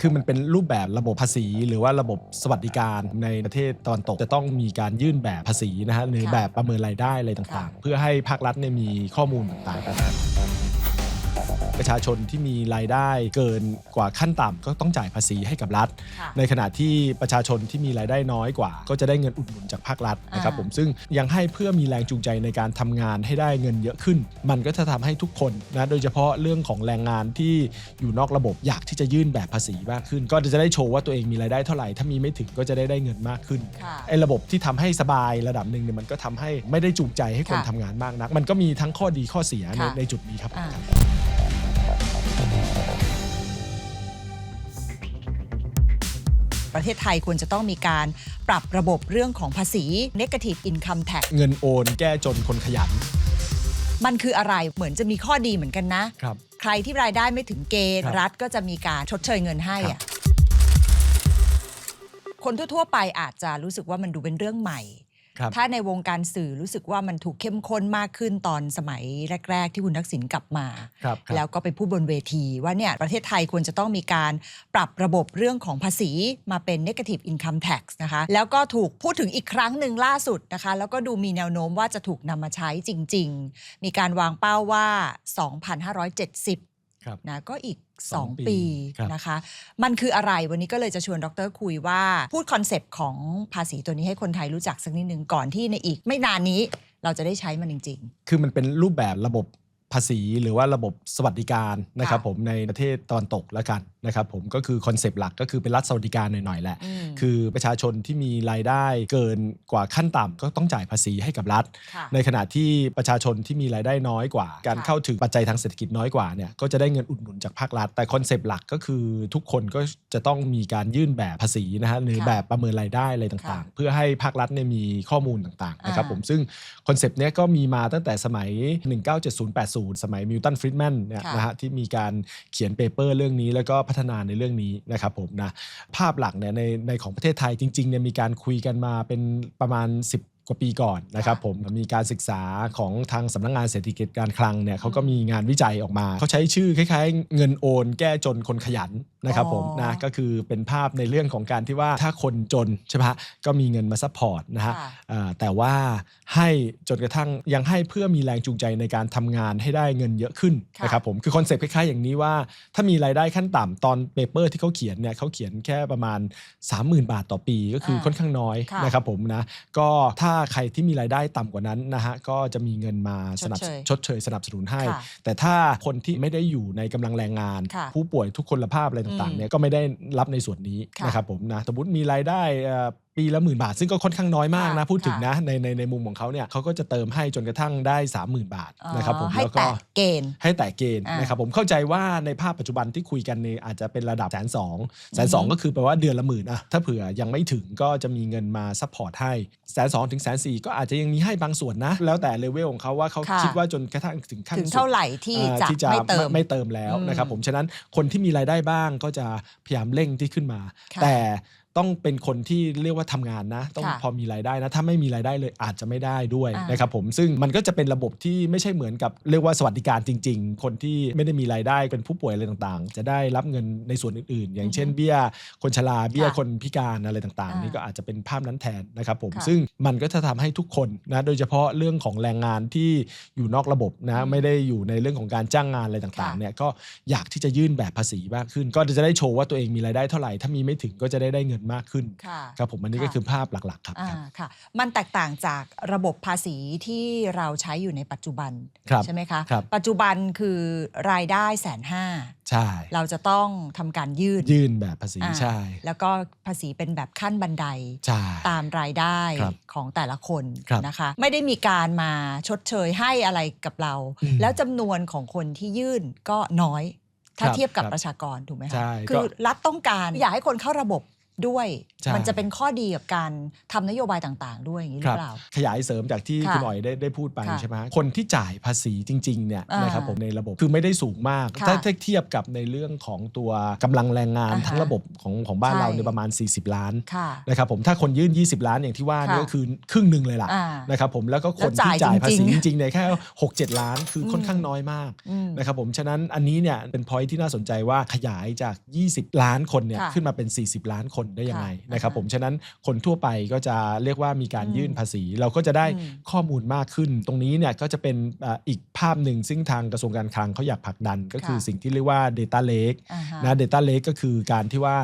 คือมันเป็นรูปแบบระบบภาษี หรือว่าระบบสวัสดิการในประเทศตะวันตกจะต้องมีการยื่นแบบภาษีนะฮะหรือค่ะแบบประเมินรายได้อะไรต่างค่ะๆเพื่อให้ภาครัฐเนี่ยมีข้อมูลต่างๆ ประชาชนที่มีรายได้เกินกว่าขั้นต่ำก็ต้องจ่ายภาษีให้กับรัฐค่ะในขณะที่ประชาชนที่มีรายได้น้อยกว่า ก็จะได้เงินอุดหนุนจากภาครัฐนะครับอ่าผมซึ่งยังให้เพื่อมีแรงจูงใจในการทำงานให้ได้เงินเยอะขึ้น มันก็จะทำให้ทุกคนนะโดยเฉพาะเรื่องของแรงงานที่อยู่นอกระบบอยากที่จะยื่นแบบภาษีมากขึ้น ก็จะได้โชว์ว่าตัวเองมีรายได้เท่าไหร่ถ้ามีไม่ถึงก็จะได้ได้เงินมากขึ้นค่ะไอ้ระบบที่ทำให้สบายระดับหนึ่งเนี่ยมันก็ทำให้ไม่ได้จูงใจให้คนค่ะทำงานมากนัก มันก็มีทั้งข้อดีข้อเสียในค่ะในจุดนี้ครับ ประเทศไทยควรจะต้องมีการปรับระบบเรื่องของภาษี negative income tax เงินโอนแก้จนคนขยัน มันคืออะไรเหมือนจะมีข้อดีเหมือนกันนะ ครับ ใครที่รายได้ไม่ถึงเกณฑ์ ครับรัฐก็จะมีการชดเชยเงินให้ครับอะคนทั่วๆไปอาจจะรู้สึกว่ามันดูเป็นเรื่องใหม่ ครับถ้าในวงการสื่อรู้สึกว่ามันถูกเข้มข้นมากขึ้นตอนสมัยแรก ๆ ที่คุณทักษิณกลับมา ครับครับ แล้วก็ไปพูดบนเวทีว่าเนี่ยประเทศไทยควรจะต้องมีการปรับระบบเรื่องของภาษีมาเป็น negative income tax นะคะ แล้วก็ถูกพูดถึงอีกครั้งหนึ่งล่าสุดนะคะ แล้วก็ดูมีแนวโน้มว่าจะถูกนำมาใช้จริง ๆ มีการวางเป้าว่า 2,570 ครับ นะก็อีกสอง 2 ปีปีครับนะคะ มันคืออะไรวันนี้ก็เลยจะชวนดรคุยว่าพูดคอนเซปต์ของภาษีตัวนี้ให้คนไทยรู้จักสักนิดนึงก่อนที่ในอีกไม่นานนี้เราจะได้ใช้มันจริงคือมันเป็นรูปแบบระบบ ภาษีหรือว่าระบบสวัสดิการนะครับค่ะผมในประเทศตะวันตกแล้วกันนะครับผมก็คือคอนเซปต์หลักก็คือเป็นรัฐสวัสดิการหน่อยๆแหละๆอืมคือประชาชนที่มีรายได้เกินกว่าขั้นต่ำก็ต้องจ่ายภาษีให้กับรัฐค่ะในขณะที่ประชาชนที่มีรายได้น้อยกว่า การค่ะเข้าถึงปัจจัยทางเศรษฐกิจน้อยกว่าเนี่ยก็จะได้เงินอุดหนุนจากภาครัฐ แต่คอนเซปต์หลักก็คือทุกคนก็จะต้องมีการยื่นแบบภาษีนะฮะหรือค่ะแบบประเมินรายได้อะไรต่างค่ะๆเพื่อให้ภาครัฐเนี่ยมีข้อมูลต่างๆนะครับอ่าผมซึ่งคอนเซปต์เนี้ยก็มีมาตั้งแต่สมัย 1970-80สมัยมิลตันฟริดแมนเนี่ยค่ะนะฮะที่มีการเขียนเปเปอร์เรื่องนี้แล้วก็พัฒนาในเรื่องนี้นะครับผมนะภาพหลักเนี่ยในในของประเทศไทยจริงๆเนี่ยมีการคุยกันมาเป็นประมาณ 10กว่าปีก่อนนะครับค่ะผมมีการศึกษาของทางสำนักงานเศรษฐกิจการคลังเนี่ยเขาก็มีงานวิจัยออกมา เขาใช้ชื่อคล้ายๆ เงินโอน แก้จนคนขยันนะครับผมอ๋อนะก็คือเป็นภาพในเรื่องของการที่ว่าถ้าคนจนใช่ไหมฮะก็มีเงินมาซัพพอร์ตนะฮะค่ะอ่าแต่ว่าให้จนกระทั่งยังให้เพื่อมีแรงจูงใจในการทำงานให้ได้เงินเยอะขึ้นค่ะนะครับผมคือคอนเซปต์คล้ายๆอย่างนี้ว่า ถ้ามีรายได้ขั้นต่ำตอนเปเปอร์ที่เขาเขียนเนี่ยเขาเขียนแค่ประมาณ 30,000 บาทต่อปี ก็คืออาค่อนข้างน้อยค่ะนะครับผมนะก็ถ้าใครที่มีรายได้ต่ำกว่านั้นนะฮะก็จะมีเงินมาสนับชดเชยชดเชยสนับสนุนให้ค่ะแต่ถ้าคนที่ไม่ได้อยู่ในกำลังแรงงานค่ะผู้ป่วยทุกคนภาพอะไรต่างอืๆมเนี่ยก็ไม่ได้รับในส่วนนี้ค่ะนะครับผมนะสมมติมีรายได้เอ่อปีละหมื่นบาท ซึ่งก็ค่อนข้างน้อยมากนะค่ะพูดถึงค่ะนะในในในมุมของเขาเนี่ยเขาก็จะเติมให้จนกระทั่งได้ 30,000 บาทนะครับผมอ๋อให้แล้วก็แตะเกณฑ์ให้แต่เกณฑ์อ่านนะครับผมเข้าใจว่าในภาพปัจจุบันที่คุยกันเนี่ยอาจจะเป็นระดับแสนสองแสนสองก็คือแปลว่าเดือนละหมื่นอะถ้าเผื่อยังไม่ถึงก็จะมีเงินมาซัพพอร์ตให้แสนสองถึงแสนสี่ก็อาจจะยังมีให้บางส่วนนะ แล้วแต่เลเวลของเขาว่าเขาค่ะคิดว่าจนกระทั่งถึงขั้นถึงสุดเท่าไหร่ที่อ่าจะที่จะไม่เติมไม่เติมแล้วอืมนะครับผมฉะนั้นคนที่มีรายได้บ้างก็จะพยายามเร่งที่ขึ้นมาค่ะแต่ต้องเป็นคนที่เรียกว่าทำงานนะ ต้องค่ะพอมีรายได้นะ ถ้าไม่มีรายได้เลยอาจจะไม่ได้ด้วยอ่านนะครับผมซึ่งมันก็จะเป็นระบบที่ไม่ใช่เหมือนกับเรียกว่าสวัสดิการจริง ๆ คนที่ไม่ได้มีรายได้เป็นผู้ป่วยอะไรต่างๆ จะได้รับเงินในส่วนอื่นๆ อย่างเช่นเบี้ย คนชราเบี้ยค่ะคนพิการอะไรต่างอ่าๆนี่ก็อาจจะเป็นภาพนั้นแทนนะครับผมค่ะซึ่งมันก็จะทำให้ทุกคนนะโดยเฉพาะเรื่องของแรงงานที่อยู่นอกระบบนะอืมไม่ได้อยู่ในเรื่องของการจ้างงานอะไรต่างค่ะๆเนี่ยก็อยากที่จะยื่นแบบภาษีมากขึ้น ก็จะได้โชว์ว่าตัวเองมีรายได้เท่าไหร่ถ้ามีไม่ถึงก็จะได้ได้เงินมากขึ้นค่ะครับผมอันนี้ก็ค่ะคือภาพหลักๆครับอ่าครับค่ะ มันแตกต่างจากระบบภาษีที่เราใช้อยู่ในปัจจุบันครับใช่ไหมคะครับปัจจุบันคือรายได้แสนห้าใช่ เราจะต้องทำการยื่นยื่นแบบภาษีอ่าใช่ แล้วก็ภาษีเป็นแบบขั้นบันไดใช่ตามรายได้ครับของแต่ละคนครับนะคะ ไม่ได้มีการมาชดเชยให้อะไรกับเราอืมแล้วจำนวนของคนที่ยื่นก็น้อยถ้าครับเทียบกับครับประชากรถูกไหมคะใช่คืก็อรัฐต้องการอยากให้คนเข้าระบบ ด้วยใช่มันจะเป็นข้อดีกับการทำนโยบายต่างๆ ด้วยอย่างนี้หครืรัอบเปล่า ขยายเสริมจากที่ค่ะคุณอ๋อยได้ได้พูดไปค่ะใช่ไหมคนที่จ่ายภาษีจริงๆเนี่ยอ่านนะครับผมในระบบคือไม่ได้สูงมากค่ะถ้าถ้าเทียบกับในเรื่องของตัวกำลังแรงงานอ่าฮะทั้งระบบของของบ้านใช่เราเนี่ยประมาณ 40 ล้านค่ะนะครับผมถ้าคนยื่น 20 ล้านอย่างที่ว่านี่ค่ะก็คือครึ่งหนึ่งเลยล่ะอ่านะครับผมแล้วก็คนแล้วจ่าที่ยจ่ายภาษีจจริงๆริงๆเนี่ยแค่6-7 ล้านคืออมค่อนข้างน้อยมากอืมนะครับผมฉะนั้นอันนี้เนี่ยเป็นพอยที่น่าสนใจว่าขยายจาก 20 ล้านคนเนี่ยค่ะขึ้นมาเป็น 40 ล้านคนได้ยังไงค่ะนะครับอ่าฮะผมฉะนั้นคนทั่วไปก็จะเรียกว่ามีการอืมยื่นภาษี เราก็จะได้อืมข้อมูลมากขึ้น ตรงนี้เนี่ยก็จะเป็นอ่าอีกภาพหนึ่งซึ่งทางกระทรวงการคลังเขาอยากผลักดัน ก็คือค่ะสิ่งที่เรียกว่า Data Lake อ่าฮะนะ Data Lake ก็คือการที่ว่า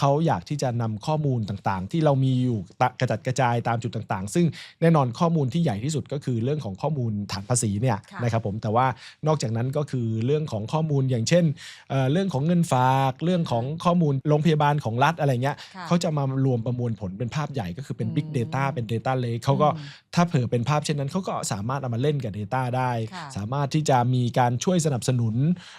เขาอยากที่จะนำข้อมูลต่างๆ ที่เรามีอยู่ตะกระจัดกระจายตามจุดต่างๆ ซึ่งแน่นอนข้อมูลที่ใหญ่ที่สุดก็คือเรื่องของข้อมูลฐานภาษีเนี่ยค่ะนะครับผมแต่ว่านอกจากนั้นก็คือเรื่องของข้อมูลอย่างเช่นเอ่อเรื่องของเงินฝากเรื่องของข้อมูลโรงพยาบาลของรัฐอะไรเงี้ยค่ะเขาจะมารวมประมวลผลเป็นภาพใหญ่ก็คือเป็น Big อืม Data เป็น Data Lake เขาก็อืมถ้าเผื่อเป็นภาพเช่นนั้นเขาก็สามารถเอามาเล่นกับ Data ได้ค่ะสามารถที่จะมีการช่วยสนับสนุน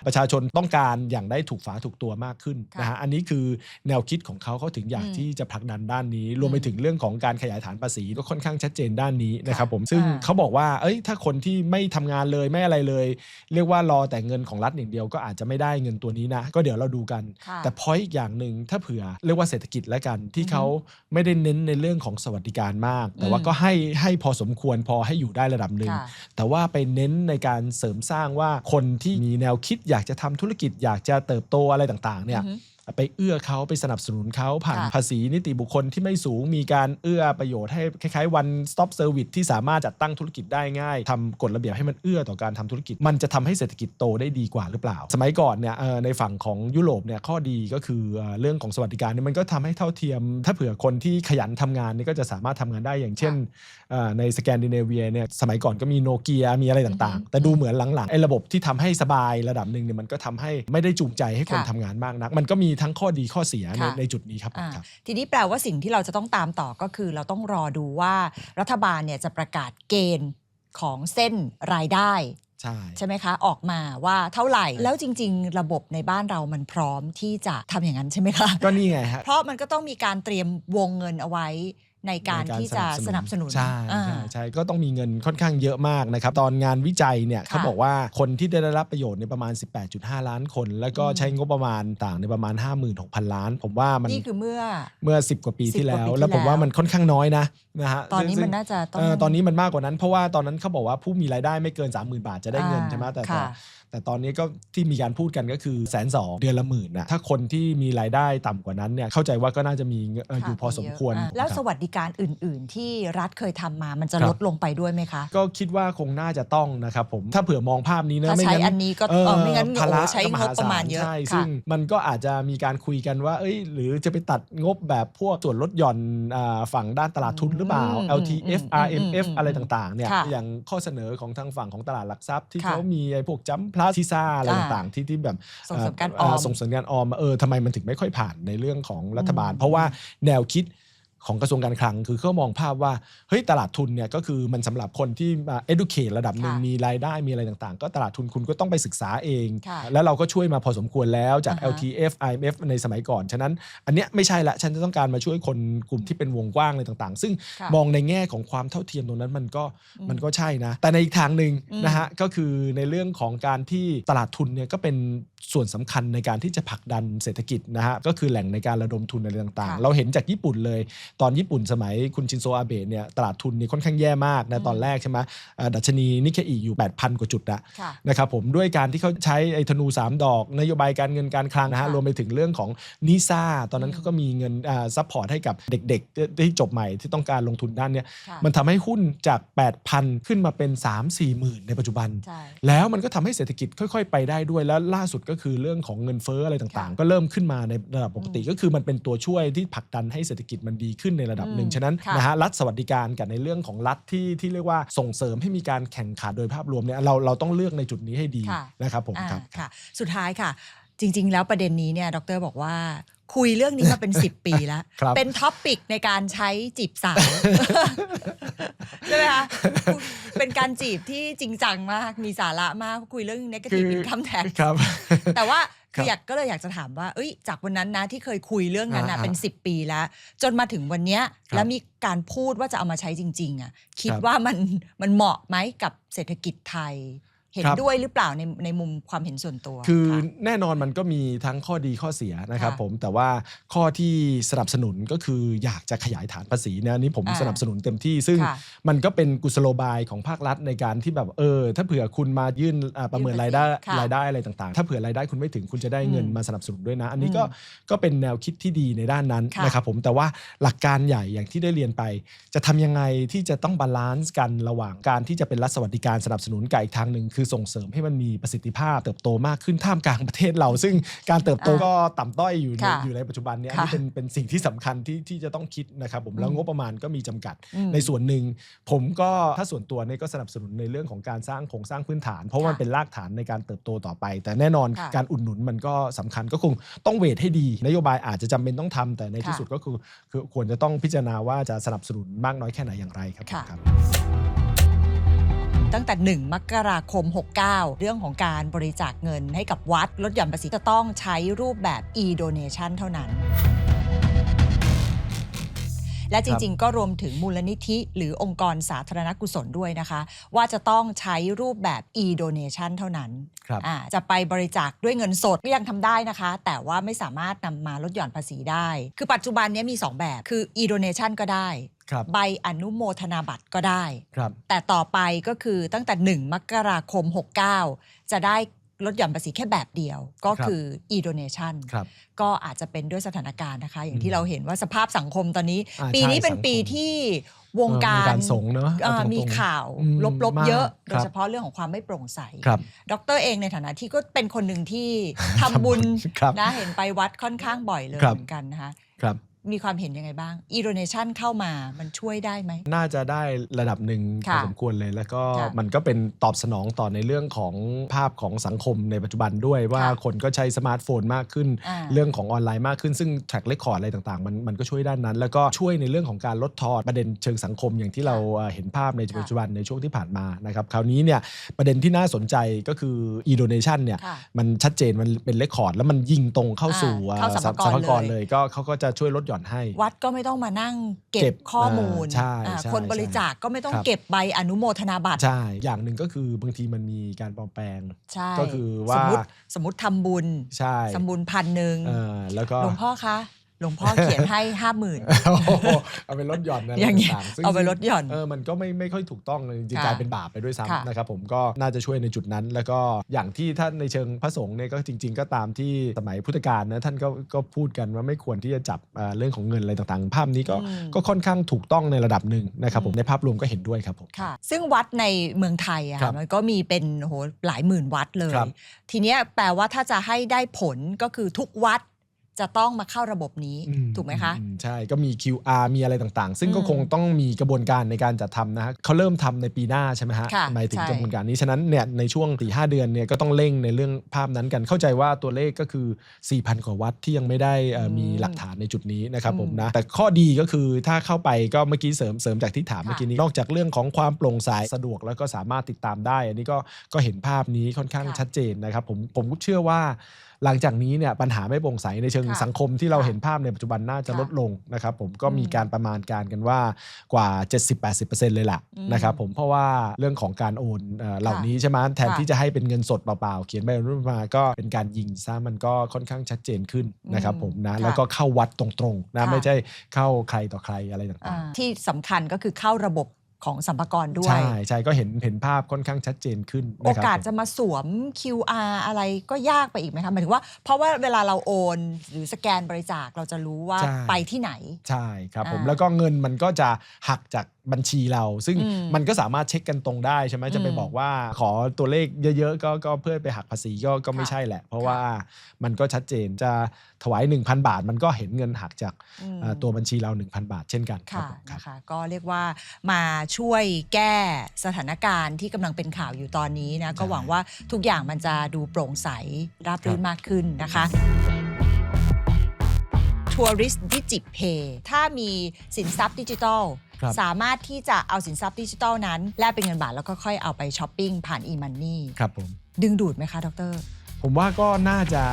ประชาชนต้องการอย่างได้ถูกฝาถูกตัวมากขึ้นค่ะนะฮะอันนี้คือแนวคิดของเขาเขาถึงอยากอืมที่จะผลักดันด้านนี้ รวมไปอืมถึงเรื่องของการขยายฐานภาษีก็ค่อนข้างชัดเจนด้านนี้นะครับค่ะผมซึ่งอ่าเขาบอกว่าเอ้ยถ้าคนที่ไม่ทำงานเลยไม่อะไรเลย เรียกว่ารอแต่เงินของรัฐอย่างเดียวก็อาจจะไม่ได้เงินตัวนี้นะก็เดี๋ยวเราดูกันค่ะแต่พอยอีกอย่างหนึ่งถ้าเผื่อเรียกว่าเศรษฐกิจแล้วกันที่เขาไม่ได้เน้นในเรื่องของสวัสดิการมาก แต่ว่าอืมก็ให้ให้พอสมควรพอให้อยู่ได้ระดับหนึ่งค่ะแต่ว่าไปเน้นในการเสริมสร้างว่าคนที่มีแนวคิดอยากจะทำธุรกิจอยากจะเติบโตอะไรต่างๆเนี่ยอือฮึ ไปเอื้อเขาไปสนับสนุนเขาผ่านค่ะภาษีนิติบุคคลที่ไม่สูงมีการเอื้อประโยชน์ให้คล้ายๆ one stop service ที่สามารถจัดตั้งธุรกิจได้ง่ายทำกฎระเบียบให้มันเอื้อต่อการทำธุรกิจ มันจะทำให้เศรษฐกิจโตได้ดีกว่าหรือเปล่า สมัยก่อนเนี่ยเอ่อในฝั่งของยุโรปเนี่ยข้อดีก็คือเอ่อเรื่องของสวัสดิการเนี่ยมันก็ทำให้เท่าเทียม ถ้าเผื่อคนที่ขยันทำงานเนี่ยก็จะสามารถทำงานได้อย่างเช่นเอ่อ ในสแกนดิเนเวียเนี่ยสมัยก่อนก็มีโนเกียมีอะไรต่างอือฮึๆแต่ดูเหมือนหลังๆไอ้ระบบที่ทำให้สบายระดับหนึ่งเนี่ยมันก็ทำให้ไม่ได้จูงใจให้คนค่ะทำงานมากนัก มันก็มีทั้งข้อดีข้อเสียในค่ะในจุดนี้ครับผมอ่าครับ ทีนี้แปลว่าสิ่งที่เราจะต้องตามต่อก็คือ เราต้องรอดูว่ารัฐบาลเนี่ยจะประกาศเกณฑ์ของเส้นรายได้ใช่ใช่ไหมคะออกมาว่าเท่าไหร่แล้วจริง ๆ ระบบในบ้านเรามันพร้อมที่จะทำอย่างนั้นใช่ไหมคะก็นี่ไงฮะเพราะมันก็ต้องมีการเตรียมวงเงินเอาไว้ ในการในที่จะสนับสนุนใช่อ่าใช่ใช่ก็ต้องมีเงินค่อนข้างเยอะมากนะครับ ตอนงานวิจัยเนี่ยค่ะเขาบอกว่าคนที่ได้รับประโยชน์ในยประมาณ 18.5 ล้านคน แล้วก็อืมใช้งบประมาณต่างในยประมาณ 56,000 ล้าน ผมว่ามันนี่คือเมื่อเมื่อ 10 กว่าปี10ที่แล้กว่าปีวที่แล้วผมว่าแล้วมันค่อนข้างน้อยนะนะฮะตอนนี้ซึ่งมันน่าจะต้องเออตอนนี้มันมากกว่านั้นเพราะว่าตอนนั้นเขาบอกว่าผู้มีรายได้ไม่เกิน 30,000 บาทจะได้เงินอ่าใช่ไหมแต่ แต่ค่ะแต่ตอนนี้ก็ที่มีการพูดกันก็คือแสนสองเดือนละหมื่นนะถ้าคนที่มีรายได้ต่ำกว่านั้นเนี่ยเข้าใจว่าก็น่าจะมีเงินเอ่ออยู่พอสมควรอ่าแล้วครับสวัสดิการอื่น ๆ ที่รัฐเคยทำมามันจะครับลดลงไปด้วยไหมคะ ก็คิดว่าคงน่าจะต้องนะครับผมถ้าเผื่อมองภาพนี้นะถ้าไม่ใช้งั้นอันนี้ก็เออไม่งั้นภาระโอ้ใช้งบประมาณเยอะใช่ค่ะซึ่งมันก็อาจจะมีการคุยกันว่า เอ้ย หรือจะไปตัดงบแบบพวกส่วนลดหย่อนอ่าฝั่งด้านตลาดทุนหรือเปล่าอืม LTF อืม RMF อืมอะไรต่าง ๆ เนี่ยค่ะอย่างข้อเสนอของทางฝั่งของตลาดหลักทรัพย์ที่ค่ะเขามีไอ้พวกจัมพลัสทิซ่าอะไรอ่าต่างๆที่ที่แบบส่งเสริมการออมส่งเสริมการออมเออทำไมมันถึงไม่ค่อยผ่านในเรื่องของรัฐบาลอืมเพราะว่าแนวคิด ของกระทรวงการคลัง คือเขามองภาพว่าเฮ้ยตลาดทุนเนี่ยก็คือมันสำหรับคนที่มา educate ระดับหนึ่งค่ะมีรายได้มีอะไรต่างๆ ก็ตลาดทุนคุณก็ต้องไปศึกษาเองค่ะแล้วเราก็ช่วยมาพอสมควรแล้วจากอ่าฮะ LTF IMF ในสมัยก่อน ฉะนั้นอันเนี้ยไม่ใช่ละฉันจะต้องการมาช่วยคนกลุ่มที่เป็นวงกว้างอะไรต่างๆ ซึ่งค่ะมองในแง่ของความเท่าเทียมตรงนั้นมันก็อืมมันก็ใช่นะ แต่ในอีกทางหนึ่งอืมนะฮะก็คือในเรื่องของการที่ตลาดทุนเนี่ยก็เป็นส่วนสำคัญในการที่จะผลักดันเศรษฐกิจนะฮะก็คือแหล่งในการระดมทุนอะไรต่างค่ะๆเราเห็นจากญี่ปุ่นเลยตอนญี่ปุ่นสมัยคุณชินโซอาเบะเนี่ยตลาดทุนนี่ค่อนข้างแย่มากนะตอนแรกใช่ไหมอ่าดัชนีนิเคอีอยู่ 8,000 กว่าจุดอะค่ะนะครับผมด้วยการที่เขาใช้ไอ้ธนู 3 ดอก นโยบายการเงินการคลังนะฮะค่ะรวมไปถึงเรื่องของนิซ่าตอนนั้นเขาก็มีเงินอ่าซัพพอร์ตให้กับเด็กๆ ที่จบใหม่ที่ต้องการลงทุนด้านเนี้ยค่ะมันทำให้หุ้นจาก 8,000 ขึ้นมาเป็น 3-4หมื่นในปัจจุบันใช่แล้วมันก็ทำให้เศรษฐกิจค่อย ๆ ไปได้ด้วยแล้วล่าสุดก็คือเรื่องของเงินเฟ้ออะไรต่างๆค่ะก็เริ่มขึ้นมาในระดับปกติก็คือมันเป็นตัวช่วยที่ผลักดันให้เศรษฐกิจมันดีขึ้นในระดับหนึ่งอืมฉะนั้นค่ะนะฮะรัฐสวัสดิการกับในเรื่องของรัฐที่ที่เรียกว่าส่งเสริมให้มีการแข่งขันโดยภาพรวมเนี่ยเราเราต้องเลือกในจุดนี้ให้ดีค่ะนะครับผมอ่าครับค่ะสุดท้ายค่ะ จริง ๆ แล้วประเด็นนี้เนี่ยดรบอกว่า คุยเรื่องนี้มาเป็น 10 ปีแล้ว ครับเป็นท็อปปิกในการใช้จีบสาว ใช่ไหมคะเป็นการจีบที่จริงจังมาก มีสาระมากคุยเรื่อง negative income tax ครับ แต่ว่าครัคือบอยากก็เลยอยากจะถามว่า เอ้ย จากวันนั้นนะที่เคยคุยเรื่องนั้นนะอ่าฮะเป็น 10 ปีแล้ว จนมาถึงวันเนี้ย ครับแล้วมีการพูดว่าจะเอามาใช้จริง ๆอะคิดครับ ว่ามันมันเหมาะไหมกับเศรษฐกิจไทย เห็นครับด้วยหรือเปล่าในในมุมความเห็นส่วนตัว คือค่ะแน่นอนมันก็มีทั้งข้อดีข้อเสียนะครับค่ะผมแต่ว่าข้อที่สนับสนุนก็คืออยากจะขยายฐานภาษีเนะอันนี่ผมอ่าสนับสนุนเต็มที่ ซึ่งค่ะมันก็เป็นกุศโลบายของภาครัฐในการที่แบบเออ ถ้าเผื่อคุณมายื่นอ่าประเมินรายได้ค่ะรายได้อะไรต่างๆ ถ้าเผื่อรายได้คุณไม่ถึงคุณจะได้เงินอืมมาสนับสนุนด้วยนะ อันนี้อืมก็ก็เป็นแนวคิดที่ดีในด้านนั้นค่ะนะครับผมแต่ว่าหลักการใหญ่อย่างที่ได้เรียนไป จะทำยังไงที่จะต้องบาลานซ์กันระหว่างการที่จะเป็นรัฐสวัสดิการสนับสนุนกับอีกทางหนึ่งคือส่งเสริมให้มันมีประสิทธิภาพเติบโตมากขึ้นท่ามกลางประเทศเรา ซึ่งการเติบโตอ่าก็ต่ำต้อยอยู่ในค่ะอยู่ในปัจจุบันเนี้อันค่ะนี้เป็นเป็นสิ่งที่สำคัญที่ที่จะต้องคิดนะครับผมแล้วอืมงบประมาณก็มีจำกัด อืมในส่วนหนึ่ง ผมก็ถ้าส่วนตัวเนี่ยก็สนับสนุนในเรื่องของการสร้างโครงสร้างพื้นฐาน เพราะว่ามันค่ะเป็นรากฐานในการเติบโตต่อไป แต่แน่นอนค่ะการอุดหนุนมันก็สำคัญก็คงต้องเวทให้ดี นโยบายอาจจะจำเป็นต้องทำแต่ในที่ค่ะ สุดก็คือคือควรจะต้องพิจารณาว่าจะสนับสนุนมากน้อยแค่ไหนอย่างไรครับผมค่ะครับ ตั้งแต่ 1 มกราคม 69 เรื่องของการบริจาคเงินให้กับวัดลดหย่อนภาษีจะต้องใช้รูปแบบ e-donation เท่านั้นและจริงๆ ก็รวมถึงมูลนิธิ หรือองค์กรสาธารณกุศลด้วยนะคะ ว่าจะต้องใช้รูปแบบ e-donation เท่านั้นครับอ่าจะไปบริจาคด้วยเงินสดก็ยังทำได้นะคะ แต่ว่าไม่สามารถนำมาลดหย่อนภาษีได้ คือปัจจุบันเนี้มี 2 แบบคือ e-donation ก็ได้ครับ ใบอนุโมทนาบัตรก็ได้ครับแต่ต่อไปก็คือตั้งแต่ 1 มกราคม 69 จะได้ลดหย่อนภาษีแค่แบบเดียว ก็ครับคือ e-donation ครับก็อาจจะเป็นด้วยสถานการณ์นะคะ อย่างอืที่มเราเห็นว่าสภาพสังคมตอนนี้อ่าปีนี้ใช่เป็นสังคมปีที่วงการเออมีการสงฆ์เนอะอ่าเอาตรงๆมีข่าวอืมลบๆ เยอะมากโดยเฉพาะเรื่องของความไม่โปร่งใสครับดรเองในฐานะที่ก็เป็นคนหนึ่งที่ทำบุญครับนะเห็นไปวัดค่อนข้างบ่อยเลยครับเหมือนกันนะคะครับ มีความเห็นยังไงบ้าง e-donation เข้ามามันช่วยได้ไหม น่าจะได้ระดับหนึ่งพอค่ะสมควรเลยแล้วก็ค่ะมันก็เป็นตอบสนองต่อในเรื่องของภาพของสังคมในปัจจุบันด้วยว่าค่ะคนก็ใช้สมาร์ทโฟนมากขึ้น อ่าเรื่องของออนไลน์มากขึ้นซึ่ง track record อะไรต่างๆ มันมันก็ช่วยด้านนั้น แล้วก็ช่วยในเรื่องของการลดทอนประเด็นเชิงสังคมอย่างที่เราเอ่อเห็นภาพในค่ะ ปัจจุบันในช่วงที่ผ่านมานะครับคราวนี้เนี่ยประเด็นที่น่าสนใจก็คือ e-donation เนี่ย ค่ะ มันชัดเจนมันเป็นเลคคอร์ดแล้วมันยิงตรงเข้าสู่อ่าเข้าเอ่อสรรพากรสรรพากรเลย เลย ก็เขาก็จะช่วยลดหย่อนให้ วัดก็ไม่ต้องมานั่งเก็เก็บบข้อมูลอ่าใช่อ่าใช่คนบริจาคก็ไม่ต้องครับเก็บใบอนุโมทนาบัตร ใช่ อย่างหนึ่งก็คือบางทีมันมีการปลอมแปลงใช่ก็คือว่าสมมติสมมติทำบุญใช่สมบุญพันหนึ่งเออแล้วก็หลวงพ่อคะ หลวงพ่อเขียนให้ห้าหมื่นโอ้โหเอาไปลดหย่อนอะไรอย่างเงี้ยต่างๆซึ่งเอาไปลดหย่อนเออมันก็ไม่ไม่ค่อยถูกต้องเลยจริงๆค่ะกลายเป็นบาปไปด้วยค่ะซ้ำนะครับผมก็น่าจะช่วยในจุดนั้น แล้วก็อย่างที่ท่านในเชิงพระสงฆ์เนี่ยก็จริง ๆ ก็ตามที่สมัยพุทธกาลนะท่านก็ก็พูดกันว่าไม่ควรที่จะจับเอ่อเรื่องของเงินอะไรต่างๆ ภาพนี้ก็อืมก็ค่อนข้างถูกต้องในระดับหนึ่งนะครับผมอืมในภาพรวมก็เห็นด้วยครับผมค่ะซึ่งวัดในเมืองไทยอะครัค่ะบมันก็มีเป็นโหหลายหมื่นวัดเลยครับทีเนี้ยแปลว่าถ้าจะให้ได้ผลก็คือทุกวัด จะต้องมาเข้าระบบนี้อืถูกไหมคะอืใช่ก็มี QR มีอะไรต่างๆ ซึ่งก็อืมคงต้องมีกระบวนการในการจัดทำนะฮะเขาเริ่มทำในปีหน้าใช่ไหมฮะค่ะหมายถึงใช่กระบวนการนี้ ฉะนั้นเนี่ยในช่วงสี่ห้าเดือนเนี่ยก็ต้องเร่งในเรื่องภาพนั้นกันเข้าใจว่าตัวเลขก็คือ 4,000 กว่าวัดที่ยังไม่ได้เอ่ออมมีหลักฐานในจุดนี้นะครับอืมผมนะแต่ข้อดีก็คือถ้าเข้าไปก็เมื่อกี้เสริมเสริมจากที่ถามค่ะเมื่อกี้นี้นอกจากเรื่องของความโปร่งใสสะดวกแล้วก็สามารถติดตามได้ อันนี้ก็ก็เห็นภาพนี้ค่อนข้างค่ะชัดเจนนะครับผมผมเชื่อว่า หลังจากนี้เนี่ยปัญหาไม่โปร่งใสในเชิงค่ะสังคมที่เราค่ะเห็นภาพในปัจจุบันน่าจะค่ะลดลงนะครับผมก็มีอืมการประมาณการกันว่ากว่า 70-80%เลยล่ะอืมนะครับผมเพราะว่าเรื่องของการโอนเอ่อเหล่านี้ใช่ไหมแทนค่ะที่จะให้เป็นเงินสดเปล่าๆ เขียนใบอนุโมทนามาก็เป็นการยิงซะมันก็ค่อนข้างชัดเจนขึ้นนะครับผมนะค่ะแล้วก็เข้าวัดตรงๆนะค่ะไม่ใช่เข้าใครต่อใครอะไรต่าอ่างที่สำคัญก็คือเข้าระบบ ของสัมภากระด้ๆวย ใช่ใช่ก็เห็นเห็นภาพค่อนข้างชัดเจนขึ้น โอนะครับกาสผมจะมาสวม QR อะไรก็ยากไปอีกไหมคะหมายถึงว่าเพราะว่าเวลาเราโอน หรือสแกนบริจาคเราจะรู้ว่าใช่ไปที่ไหน ใช่ครับผมอ่าแล้วก็เงินมันก็จะหักจากบัญชีเรา ซึ่งอืมมันก็สามารถเช็คกันตรงได้ใช่ไหมจะไปอืมบอกว่าขอตัวเลขเยอะๆก็ก็เพื่อไปหักภาษีก็ก็ไม่ค่ะใช่แหละ เพราะค่ะว่ามันก็ชัดเจนจะ ถวาย 1,000 บาท มันก็เห็นเงินหักจากอืมเอ่อตัวบัญชีเรา 1,000 บาท เช่นกันครับค่ะผมครับนะคะก็เรียกว่ามาช่วยแก้สถานการณ์ที่กำลังเป็นข่าวอยู่ตอนนี้นะก็หวังว่าทุกอย่างมันจะดูโปร่งใสราบรื่นมากขึ้นนะคะ Tourist DigiPay ถ้ามีสินทรัพย์ดิจิทัลครับสามารถที่จะเอาสินทรัพย์ดิจิทัลนั้น แลกเป็นเงินบาทแล้วก็ค่อยเอาไปช้อปปิ้งผ่าน e-money ครับผมดึงดูดไหมคะ ดร ผมว่าก็น่าจะ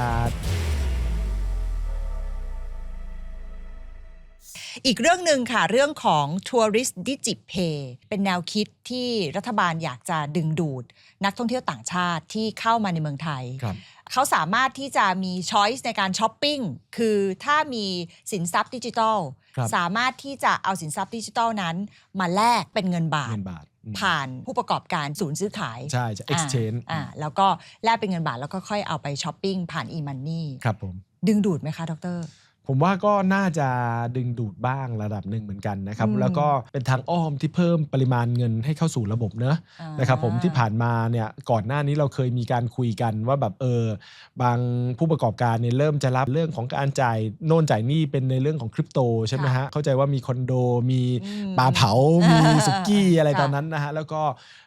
อีกเรื่องหนึ่งค่ะ เรื่องของ Tourist DigiPay เป็นแนวคิดที่รัฐบาลอยากจะดึงดูด นักท่องเที่ยวต่างชาติที่เข้ามาในเมืองไทยครับเขาสามารถที่จะมีช้อยส์ในการช้อปปิ้ง คือถ้ามีสินทรัพย์ดิจิทัลครับสามารถที่จะเอาสินทรัพย์ดิจิทัลนั้น มาแลกเป็นเงินบาทเงินบาทอืมผ่านผู้ประกอบการศูนย์ซื้อขาย ใช่จะ exchange อ่าอ่าแล้วก็แลกเป็นเงินบาทแล้วก็ค่อยเอาไปช้อปปิ้งผ่าน e-money ครับผมดึงดูดไหมคะดร ผมว่าก็น่าจะดึงดูดบ้างระดับหนึ่งเหมือนกันนะครับอืมแล้วก็เป็นทางอ้อมที่เพิ่มปริมาณเงินให้เข้าสู่ระบบเนอะอ่านะครับผมที่ผ่านมาเนี่ยก่อนหน้านี้เราเคยมีการคุยกันว่าแบบเออบางผู้ประกอบการเนี่ยเริ่มจะรับเรื่องของการจ่ายโน่นจ่ายนี่เป็นในเรื่องของคริปโตใช่ไหมฮะเข้าใจว่ามีคอนโดมีอืมปลาเผา มีสุกี้อะไรค่ะตอนนั้นนะฮะแล้วก็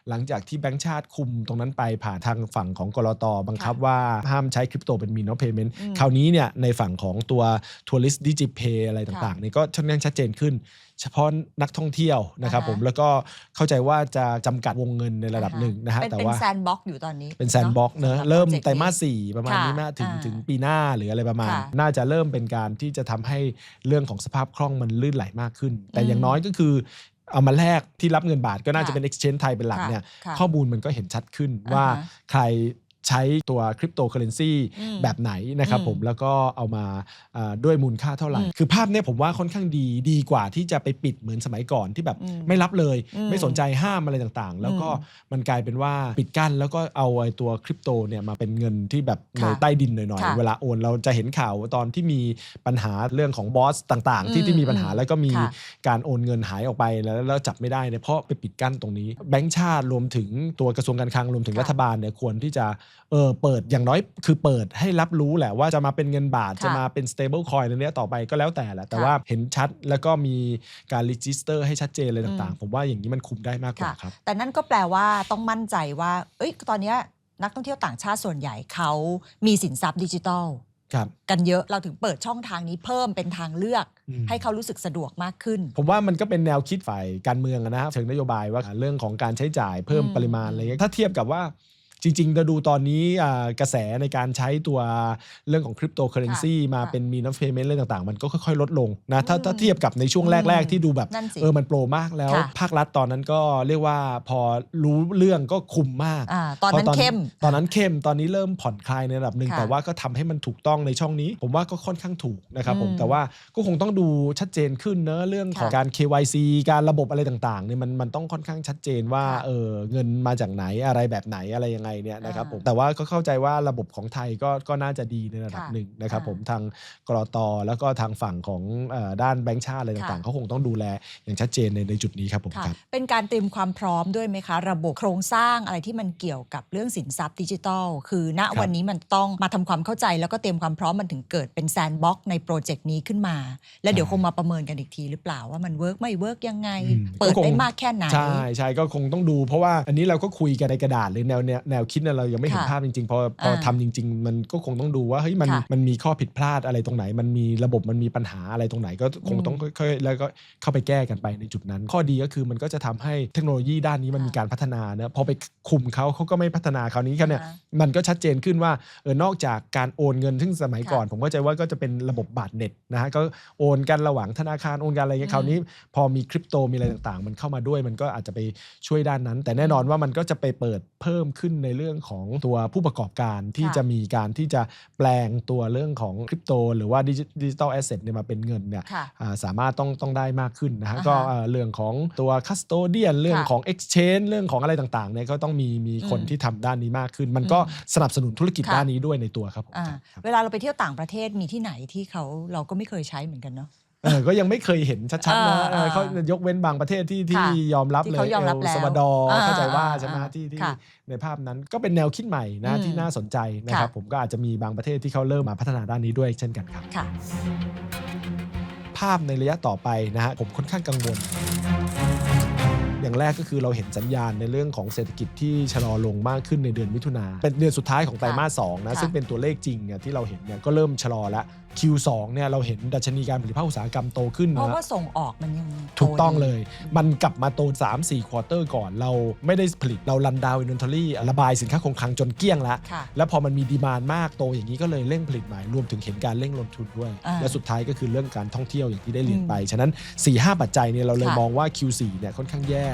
หลังจากที่แบงก์ชาติคุมตรงนั้นไปผ่านทางฝั่งของกรตบังคับว่าห้ามใช้คริปโตเป็นมีนอ p เพย์เมนต์อืมคราวนี้เนี่ยในฝั่งของตัวทัวริสดิจิเพย์อะไรต่างๆเนี่ยก็ค่อนข้างชัดเจนขึ้น เฉพาะนักท่องเที่ยวนะครับอ่าฮะผมแล้วก็เข้าใจว่าจะจำกัดวงเงินในระดับหนึ่งนะฮะเป็นแต่เป็นว่าแซนบ็อกอยู่ตอนนี้เป็นแซนบ็อกเนอะสำหบเริ่มโปจกต์ไตรมาสนี้สี่ประมาณค่ะนี้นะถึงอ่าถึงปีหน้าหรืออะไรประมาณค่ะน่าจะเริ่มเป็นการที่จะทำให้เรื่องของสภาพคล่องมันลื่นไหลมากขึ้น แต่อืมอย่างน้อยก็คือเอามาแลกที่รับเงินบาทก็น่าค่ะจะเป็น exchange ไทยเป็นหลักค่ะเนี่ยค่ะข้อมูลมันก็เห็นชัดขึ้นอ่าฮะว่าใคร ใช้ตัวคริปโตเคอเรนซีอืมแบบไหนนะครับอืมผมแล้วก็เอามาอ่าด้วยมูลค่าเท่าไหร่อืมคือภาพเนี้ยผมว่าค่อนข้างดีดีกว่าที่จะไปปิดเหมือนสมัยก่อนที่แบบอืมไม่รับเลยอืมไม่สนใจห้ามอะไรต่างๆ แล้วก็อืมมันกลายเป็นว่าปิดกั้นแล้วก็เอาไอ้ตัวคริปโตเนี่ยมาเป็นเงินที่แบบในค่ะใต้ดินหน่อยค่ะๆเวลาโอนเราจะเห็นข่าวตอนที่มีปัญหาเรื่องของบอสต่างๆ ที่อืมที่มีปัญหาอืมแล้วก็มีค่ะการโอนเงินหายออกไปแล้วแล้วจับไม่ได้เนี่ยเพราะไปปิดกั้นตรงนี้ แบงก์ชาติรวมถึงตัวกระทรวงการคลังรวมถึงค่ะรัฐบาลเนี่ยควรที่จะเออเปิดอย่างน้อยคือเปิดให้รับรู้แหละว่าจะมาเป็นเงินบาทค่ะจะมาเป็น stable coin อันเนี้ยต่อไปก็แล้วแต่แหละ แต่ค่ะว่าเห็นชัดแล้วก็มีการ register ให้ชัดเจนเลยต่างอืม ๆ ผมว่าอย่างนี้มันคุมได้มากกว่าครับ แต่นั่นก็แปลว่าต้องมั่นใจว่า เอ้ย ตอนเนี้ยนักท่องเที่ยวต่างชาติส่วนใหญ่เขามีสินทรัพย์ดิจิทัล ครับ กันเยอะเราถึงเปิดช่องทางนี้เพิ่มเป็นทางเลือก อืม ให้เขารู้สึกสะดวกมากขึ้น ผมว่ามันก็เป็นแนวคิดฝ่ายการเมืองอะนะครับเชิงนโยบายว่าเรื่องของการใช้จ่ายเพิ่มอืมปริมาณอะไรเงี้ยถ้าเทียบกับว่า จริงๆเราดูตอนนี้อ่ากระแสในการใช้ตัวเรื่องของคริปโตเคอเรนซีค่ะมาค่ะเป็นมีนัฟเฟเมนต์อะไรต่างๆ มันก็ค่อยๆ ลดลงนะถ้าอืมถ้าเทียบกับในช่วงแรก ๆ ที่ดูแบบนั่นสิเออมันโปรมากแล้วค่ะภาครัฐตอนนั้นก็เรียกว่าพอรู้เรื่องก็คุมมากอ่าตอนนั้นพราะเข้มตอนนั้นเข้มตอนนี้เริ่มผ่อนคลายในระดับหนึ่งค่ะแต่ว่าก็ทำให้มันถูกต้องในช่องนี้ ผมว่าก็ค่อนข้างถูกนะครับผมอืมแต่ว่าก็คงต้องดูชัดเจนขึ้นเนอะเรื่องของค่ะการ KYC การระบบอะไรต่างๆเนี่ยมันมันต้องค่อนข้างชัดเจนว่าค่ะเออเงินมาจากไหนอะไรแบบไหนอะไรยังไงเนี่ยนะครับอ่าผมแต่ว่าก็เข้าใจว่าระบบของไทยก็ก็น่าจะดีในระดับค่ะหนึ่งนะครับอ่าผมทางกรตแล้วก็ทางฝั่งของเอ่อด้านแบงก์ชาติอะไรต่างๆค่ะเขาคงต้องดูแลอย่างชัดเจนในในจุดนี้ครับผมค่ะครับเป็นการเตรียมความพร้อมด้วยไหมคะ ระบบโครงสร้างอะไรที่มันเกี่ยวกับเรื่องสินทรัพย์ดิจิทัล คือณครับวันนี้มันต้องมาทำความเข้าใจ แล้วก็เตรียมความพร้อมมันถึงเกิดเป็นแซนด์บ็อกในโปรเจกต์นี้ขึ้นมา แล้วเดี๋ยวคงมาประเมินกันอีกทีหรือเปล่าว่ามันเวิร์กไม่เวิร์กยังไงอืมเปิดก็คงได้มากแค่ไหนใช่ใช่ก็คงต้องดู เพราะว่าอันนี้เราก็คุยกันในกระดาษหรือแนวแนวแนวคิดเนี่ยเรายังไม่เห็นค่ะภาพจริงๆพอพออ่าทำจริง ๆ มันก็คงต้องดูว่าเฮ้ยมันค่ะมันมีข้อผิดพลาดอะไรตรงไหน มันมีระบบมันมีปัญหาอะไรตรงไหนก็คงอืมต้องค่อยๆแล้วก็เข้าไปแก้กันไปในจุดนั้น ข้อดีก็คือมันก็จะทำให้เทคโนโลยีด้านนี้มันค่ะมีการพัฒนาเนอะพอไปคุมเขาเขาก็ไม่พัฒนาคราวนี้เขาเนี่ยอ่ามันก็ชัดเจนขึ้นว่าเออนอกจากการโอนเงินซึ่งสมัยค่ะก่อน ผมก็ใจว่าก็จะเป็นระบบบาทเน็ตนะฮะก็โอนกันระหว่างธนาคารโอนกันอะไรเงี้ยคราวนี้ พอมีคริปโตมีอะไรต่างๆ มันเข้ามาด้วยมันก็อาจจะไปช่วยด้านนั้น แต่แน่นอนว่ามันก็จะไปเปิดเพิ่มขึ้นในเรื่องของตัวผู้ประกอบการที่ค่ะจะมีการที่จะแปลงตัวเรื่องของคริปโต หรือว่าดิจิตอลแอสเซทเนี่ยมาเป็นเงินเนี่ยค่ะอ่าสามารถต้องต้องได้มากขึ้นนะฮะอ่าฮะก็เอ่อเรื่องของตัวคัสโตเดียนเรื่องค่ะของ Exchange เรื่องของอะไรต่างๆเนี่ยก็ต้องมีมีคนอืมที่ทำด้านนี้มากขึ้น มันก็อืมสนับสนุนธุรกิจค่ะด้านนี้ด้วยในตัวครับผมอ่าครับเวลาเราไปเที่ยวต่างประเทศมีที่ไหนที่เขาเราก็ไม่เคยใช้เหมือนกันเนาะ เออก็ยังไม่เคยเห็นชัดๆนะเออเออเขายกเว้นบางประเทศที่ที่ค่ะยอมรับที่เลยเขายอมรับลแล้วซาวาดอร์อ่าเข้าใจว่าอ่าใช่ไหมอ่าที่ที่ค่ะในภาพนั้นก็เป็นแนวคิดใหม่นะอืมที่น่าสนใจนะครับ ค่ะ ผมก็อาจจะมีบางประเทศที่เขาเริ่มมาพัฒนาด้านนี้ด้วยเช่นกันครับ ค่ะ ภาพในระยะต่อไปนะฮะผมค่อนข้างกังวล อย่างแรกก็คือเราเห็นสัญญาณในเรื่องของเศรษฐกิจที่ชะลอลงมากขึ้นในเดือนมิถุนาเป็นเดือนสุดท้ายของไตรมาสสองนะค่ะซึ่งเป็นตัวเลขจริงเนี่ยที่เราเห็นเนี่ยก็เริ่มชะลอแล้ว Q2 เนี่ยเราเห็นดัชนีการผลิตภาคอุตสาหกรรมโตขึ้นเพราะนะว่าส่งออกมันยังโถูกต้องดีเลย มันกลับมาโต 3-4 ควอเตอร์ก่อน เราไม่ได้ผลิตเราลันดาวอินเวนทอรี่ระบายสินค้าคงคลังจนเกลี้ยงแล้วค่ะแล้วพอมันมีดีมานมากโตอย่างนี้ก็เลยเร่งผลิตใหม่รวมถึงเห็นการเร่งลงทุนด้วยอ่าและสุดท้ายก็คือเรื่องการท่องเที่ยวอย่างที่ได้เรียนอืมไป ฉะนั้น 4-5 ปัจจัยเนี่ยเราเลยค่ะมองว่า Q4 เนี่ยค่อนข้างแย่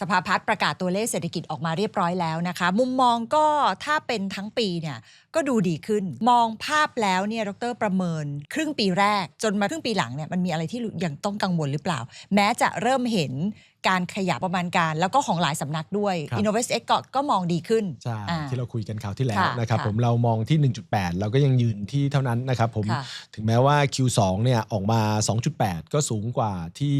สภาพัฒน์ประกาศตัวเลขเศรษฐกิจออกมาเรียบร้อยแล้วนะคะ มุมมองก็ถ้าเป็นทั้งปีเนี่ย ก็ดูดีขึ้น มองภาพแล้วเนี่ยดรประเมิน ครึ่งปีแรกจนมาครึ่งปีหลังเนี่ยมันมีอะไรที่ยังต้องกังวลหรือเปล่า แม้จะเริ่มเห็นการขยับประมาณการ แล้วก็ของหลายสำนักด้วยครับ Innovest X ก็ก็มองดีขึ้น ใช่อ่าที่เราคุยกันคราวที่แล้วค่ะนะครับค่ะผมเรามองที่ 1.8 เราก็ยังยืนที่เท่านั้นนะครับผมค่ะถึงแม้ว่า Q2 เนี่ยออกมา 2.8 ก็สูงกว่าที่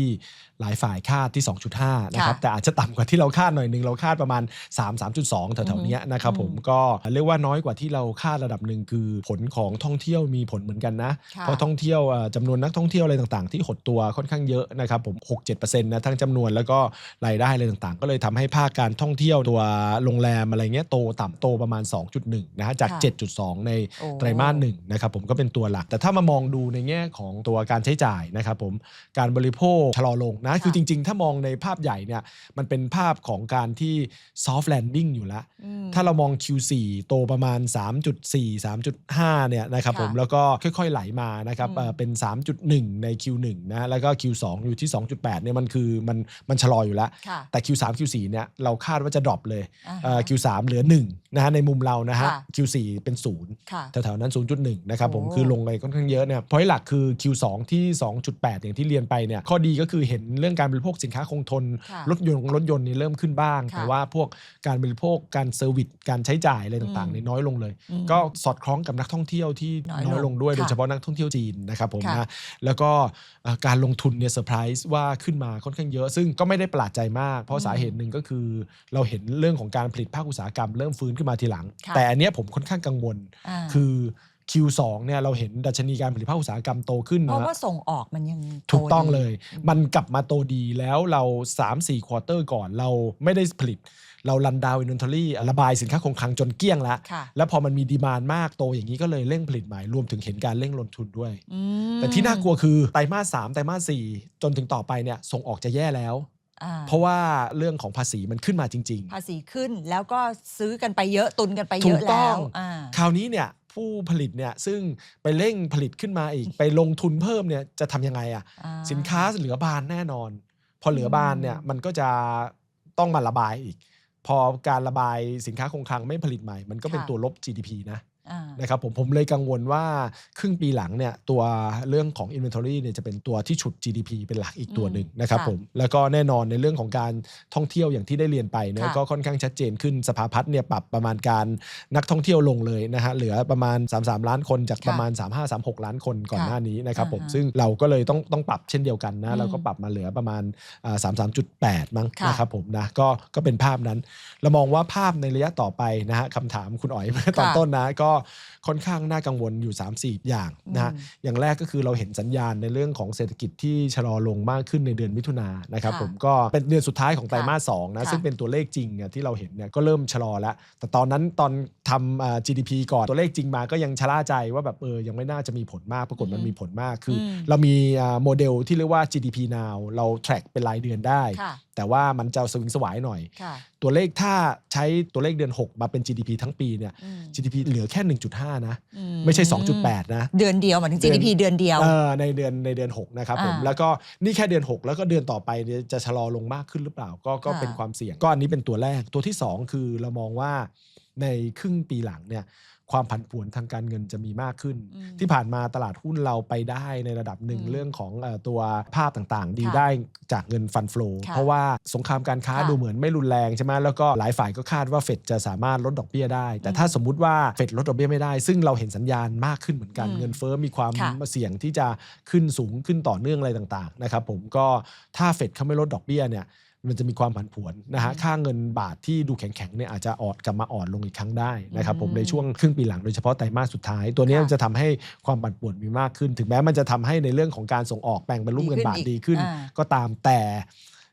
หลายฝ่ายคาดที่ 2.5 นะครับค่ะแต่อาจจะต่ำกว่าที่เราคาดหน่อยหนึงเราคาดประมาณ 3 3.2 แถวๆเนี้ยนะครับผมอืมก็เรียกว่าน้อยกว่าที่เราคาดระดับหนึ่งคือผลของท่องเที่ยวมีผลเหมือนกันนะค่ะเพราะท่องเที่ยวเอ่อจำนวนนักท่องเที่ยวอะไรต่างๆ ที่หดตัวค่อนข้างเยอะนะครับผม 6-7%นะทั้งจำนวนแล้วก็รายได้อะไรต่างๆ ก็เลยทำให้ภาคการท่องเที่ยวตัวโรงแรมอะไรเงี้ยโตต่ำโตประมาณ 2.1นะฮะจากค่ะ7.2 ในโอ้ไตรมาสหนึ่งนะครับผมก็เป็นตัวหลัก แต่ถ้ามามองดูในแง่ของตัวการใช้จ่ายนะครับผมการบริโภคชะลอลงนะคือจริง ๆ ถ้ามองในภาพใหญ่เนี่ยมันเป็นภาพของการที่ soft landing อยู่แล้วอืมถ้าเรามอง Q4 โตประมาณ3.4 3.5 เนี่ยนะครับค่ะผมแล้วก็ค่อยๆไหลมานะครับอืมเอ่อเป็น 3.1 ใน Q1 นะแล้วก็ Q2 อยู่ที่ 2.8 เนี่ยมันคือมันมันชะลออยู่แล้วค่ะแต่ Q3 Q4 เนี่ยเราคาดว่าจะดรอปเลยอ่าฮะเอ่อ Q3 เหลือ 1 นะฮะในมุมเรานะฮะค่ะ Q4 เป็น0ค่ะแถวๆนั้น 0.1 นะครับผมโอ้คือลงไปค่อนข้างเยอะเนี่ยพอยหลักคือ Q2 ที่ 2.8 อย่างที่เรียนไปเนี่ยข้อดีก็คือเห็นเรื่องการบริโภคสินค้าคงทนค่ะรถยนต์รถยนต์นี่เริ่มขึ้นบ้างค่ะแต่ว่าพวกการบริโภคการเซอร์วิสการใช้จ่ายอะไรต่างๆอืมเนี่ยน้อยลงเลยอืมก็สอดคล้องกับนักท่องเที่ยวที่น้อยลงน้อยลงด้วยค่ะโดยเฉพาะนักท่องเที่ยวจีนนะครับผมค่ะนะแล้วก็เอ่อการลงทุนเนี่ยเซอร์ไพรส์ว่าขึ้นมาค่อนข้างเยอะ ซึ่งก็ไม่ได้ประหลาดใจมาก เพราะสาเหตุหนึ่งก็คือ เราเห็นเรื่องของการผลิตภาคอุตสาหกรรมเริ่มฟื้นขึ้นมาทีหลังค่ะแต่อันเนี้ยผมค่อนข้างกังวลาคือ Q2 เนี่ยเราเห็นดัชนีการผลิตภาคอุตสาหกรรมโตขึ้นเพราะนะว่าส่งออกมันยังโถูกต้องดีเลย มันกลับมาโตดีแล้วเรา 3-4 ควอเตอร์ก่อนเราไม่ได้ผลิต เราลันดาวอินเวนทอรี่ระบายสินค้าคงคลังจนเกลี้ยงแล้วค่ะแล้วพอมันมีดีมานมากโตอย่างนี้ก็เลยเร่งผลิตใหม่รวมถึงเห็นการเร่งลงทุนด้วยอืมแต่ที่น่ากลัวคือไตรมาส3ไตรมาส4จนถึงต่อไปเนี่ยส่งออกจะแย่แล้วอ่าเพราะว่าเรื่องของภาษีมันขึ้นมาจริงภาษีขึ้นแล้วก็ซื้อกันไปเยอะตุนกันไปๆเยถูอะกต้แล้องวอ่าคราวนี้เนี่ยผู้ผลิตเนี่ยซึ่งไปเร่งผลิตขึ้นมาอีก ไปลงทุนเพิ่มเนี่ยจะทำยังไงอะอ่าสินค้าเหลือบานแน่นอน พอเหลือบานเนี่ยอืมมันก็จะต้องมาระบายอีก พอการระบายสินค้าคงคลังไม่ผลิตใหม่ มันก็เป็นตัวลบ GDP นะอ่า นะครับผมผมเลยกังวลว่าครึ่งปีหลังเนี่ยตัวเรื่องของ Inventory เนี่ยจะเป็นตัวที่ฉุด GDP เป็นหลักอีกตัวหนึ่งอืมนะครับค่ะผมแล้วก็แน่นอนในเรื่องของการท่องเที่ยวอย่างที่ได้เรียนไปเนี่ยค่ะก็ค่อนข้างชัดเจนขึ้นสภาพัฒน์เนี่ยปรับประมาณการนักท่องเที่ยวลงเลยนะฮะเหลือประมาณ 33 ล้านคนจากค่ะประมาณ 35-36 ล้านคนก่อนค่ะหน้านี้นะครับผมอ่าฮะซึ่งเราก็เลยต้องต้องปรับเช่นเดียวกันนะอืมเราก็ปรับมาเหลือประมาณอ่า33.8 มั้งค่ะนะครับผมนะก็ก็เป็นภาพนั้นเรามองว่าภาพในระยะต่อไปนะฮะคำถามคุณอ๋อยเมื่อตอนค่ะต้นนะก็ค่อนข้างน่ากังวลอยู่ 3-4 อย่างนะฮะอืมอย่างแรกก็คือเราเห็นสัญญาณในเรื่องของเศรษฐกิจที่ชะลอลงมากขึ้นในเดือนมิถุนายนนะครับค่ะผมก็เป็นเดือนสุดท้ายของไตรมาสสองนะค่ะ ซึ่งเป็นตัวเลขจริงเนี่ยที่เราเห็นเนี่ยก็เริ่มชะลอแล้ว แต่ตอนนั้นตอนทำอ่า GDP ก่อนตัวเลขจริงมาก็ยังชะล่าใจว่าแบบเออยังไม่น่าจะมีผลมากปรากฏมันอืมมีผลมากคืออม เรามีอ่าโมเดลที่เรียกว่า GDP now เรา track เป็นรายเดือนได้ ค่ะ แต่ว่ามันจะสวิงสวายหน่อย ค่ะ ตัวเลขถ้าใช้ตัวเลขเดือน 6 มาเป็น GDP ทั้งปีเนี่ย อืม GDP เหลือแค่ 1.5 นะ อืไม่ใช่ 2.8 นะ เดือนเดียวหมายถึง GDP เดือนเดียว เออในเดือนในเดือน 6 นะครับผม อ่าแล้วก็นี่แค่เดือน 6 แล้วก็เดือนต่อไปเนี่ยจะชะลอลงมากขึ้นหรือเปล่า ก็ก็ค่ะ เป็นความเสี่ยง ก็อันนี้เป็นตัวแรกตัวที่ 2 คือเรามองว่าในครึ่งปีหลังเนี่ย ความผันผวนทางการเงินจะมีมากขึ้นอืมที่ผ่านมาตลาดหุ้นเราไปได้ในระดับหนึ่งอืมเรื่องของเอ่อตัวภาพต่างๆ ดีค่ะได้จากเงินฟันฟลูค่ะเพราะว่าสงครามการค้าค่ะดูเหมือนไม่รุนแรงใช่ไหมแล้วก็หลายฝ่ายก็คาดว่าเฟดจะสามารถลดดอกเบี้ยได้ แต่อืมถ้าสมมุติว่าเฟดลดดอกเบี้ยไม่ได้ ซึ่งเราเห็นสัญญาณมากขึ้นเหมือนกันอืมเงินเฟ้อมีความค่ะเสี่ยงที่จะขึ้นสูงขึ้นต่อเนื่องอะไรต่างๆนะครับผมก็ถ้าเฟดเขาไม่ลดดอกเบี้ยเนี่ย มันจะมีความผันผวนนะฮะอืมค่าเงินบาทที่ดูแข็งๆเนี่ยอาจจะอ่อนกลับมาอ่อนลงอีกครั้งได้นะครับผมอืมในช่วงครึ่งปีหลังโดยเฉพาะไตรมาสสุดท้าย ตัวเนี้ยค่ะมันจะทำให้ความปั่นป่วนมีมากขึ้น ถึงแม้มันจะทำให้ในเรื่องของการส่งออกแปลงเป็นรูปเงินบาทดีดีขึ้ขึ้นนอีกอ่าก็ตามแต่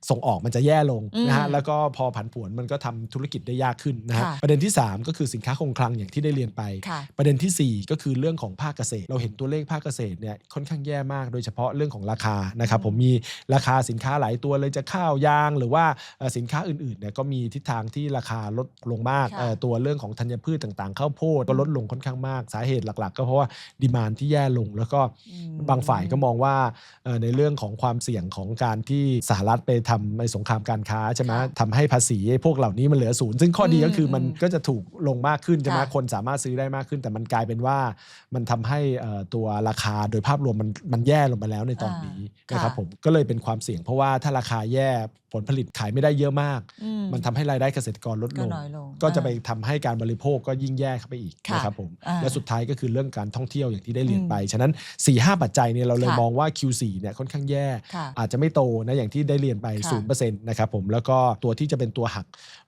ส่งออกมันจะแย่ลงนะฮะอืมแล้วก็พอผันผวนมันก็ทำธุรกิจได้ยากขึ้นนะฮะค่ะประเด็นที่ 3 ก็คือสินค้าคงคลังอย่างที่ได้เรียนไปค่ะประเด็นทีสี่ 4 ก็คือเรื่องของภาคเกษตร เราเห็นตัวเลขภาคเกษตรเนี่ยค่อนข้างแย่มากโดยเฉพาะเรื่องของราคานะครับผมมีราคาสินค้าหลายตัวเลยจะข้าวยางหรือว่าเอ่อสินค้าอื่นๆเนี่ยก็มีทิศทางที่ราคาลดลงมากค่ะเอ่อตัวเรื่องของธัญพืชต่างๆข้าวโพดก็ลดลงค่อนข้างมากสาเหตุหลัก ๆ ก็เพราะว่าดีมานที่แย่ลง แล้วก็อืมบางฝ่ายก็มองว่าเอ่อในเรื่องของความเสี่ยงของการที่สหรัฐไปทำในสงครามการค้าใช่ไหมค่ะทำให้ภาษีไอ้พวกเหล่านี้มันเหลือศูนย์ซึ่งข้อดีก็คืออมมันก็จะถูกลงมากขึ้นใช่ไหมค่ะคนสามารถซื้อได้มากขึ้น แต่มันกลายเป็นว่ามันทำให้เอ่อตัวราคาโดยภาพรวมมันมันแย่ลงไปแล้วในตอนนี้อ่านนะครับค่ะผมก็เลยเป็นความเสี่ยง เพราะว่าถ้าราคาแย่ผลผลิตขายไม่ได้เยอะมากอืมมันทำให้รายได้เกษตรกรลดลก็งน้อยลงก็จะอ่าไปทำให้การบริโภคก็ยิ่งแย่เข้าไปอีกค่ะนะครับผมอ่าและสุดท้ายก็คือเรื่องการท่องเที่ยวอย่างที่ได้เรียนอืมไป ฉะนั้น4 5ปัจจัยเนี่ยเราเลยค่ะมองว่า Q4 เนี่ยค่อนข้างแย่ค่ะอาจจะไม่โตนะอย่างที่ได้เรียนไปค่ะ0%นะครับผมแล้วก็ตัวที่จะเป็นตัวหัก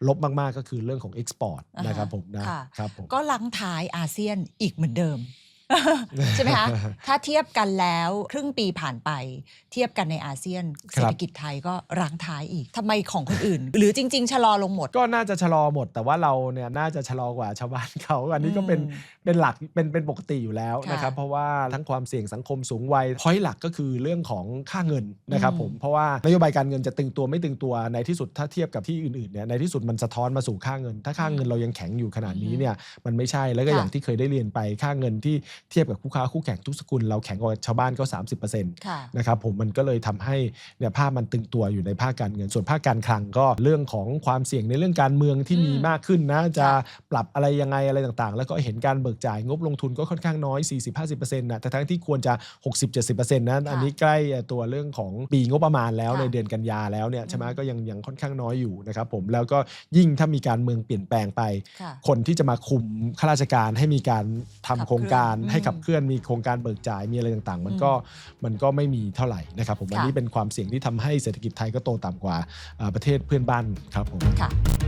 ลบมากๆก็คือเรื่องของ Export อ่าฮะนะครับผมนะค่ะครับผมก็ลังท้ายอาเซียนอีกเหมือนเดิม ใช่ไหมคะถ้าเทียบกันแล้วครึ่งปีผ่านไป เทียบกันในอาเซียนครับเศรษฐกิจไทยก็รังท้ายอีกทำไมของคนอื่น หรือจริง ๆ ชะลอลงหมด ก็น่าจะชะลอหมด แต่ว่าเราเนี่ยน่าจะชะลอกว่าชาวบ้านเขาอันนี้ก็เป็นอืมเป็นหลักเป็นเป็นปกติอยู่แล้วค่ะนะครับเพราะว่าทั้งความเสี่ยงสังคมสูงวัยพอยหลักก็คือเรื่องของค่าเงินนะครับอืมผมเพราะว่านโยบายการเงินจะตึงตัวไม่ตึงตัวในที่สุดถ้าเทียบกับที่อื่นๆเนี่ยในที่สุดมันสะท้อนมาสู่ค่าเงิน ถ้าค่าเงินเรายังแข็งอยู่ขนาดนี้เนี่ยมันไม่ใช่แล้วก็ค่ะอย่างที่เคยได้เรียนไปค่าเงินที่เทียบกับคู่ค้าคู่แข่งทุกสกุลเราแข็งกว่าชาวบ้านก็ 30%ค่ะนะครับผมมันก็เลยทำให้เนี่ยภาพมันตึงตัวอยู่ในภาคการเงิน ส่วนภาคการคลังก็เรื่องของความเสี่ยงในเรื่องการเมืองที่มีอืมมากขึ้นนะจะค่ะปรับอะไรยังไงอะไรต่างๆ แล้วก็เห็นการเบิกจ่ายงบลงทุนก็ค่อนข้างน้อย 40-50%นะแต่ทั้งที่ควรจะ 60-70%นะอันนี้ใกล้ตัวเรื่องของปีงบประมาณแล้วค่ะในเดือนกันยาแล้วเนี่ยใช่ไหมอืมก็ยังยังค่อนข้างน้อยอยู่นะครับผมแล้วก็ยิ่งถ้ามีการเมืองเปลี่ยนแปลงไปค่ะคนที่จะมาคุมข้าราชการให้มีการทำขับโครงการเคลื่อนให้อืมขับเคลื่อนมีโครงการเบิกจ่ายมีอะไรต่างๆ มันก็มันก็ไม่มีเท่าไหร่นะครับผมอันค่ะนี้เป็นความเสี่ยงที่ทำให้เศรษฐกิจไทยก็โตต่ำกว่าอ่าประเทศเพื่อนบ้านครับผมค่ะ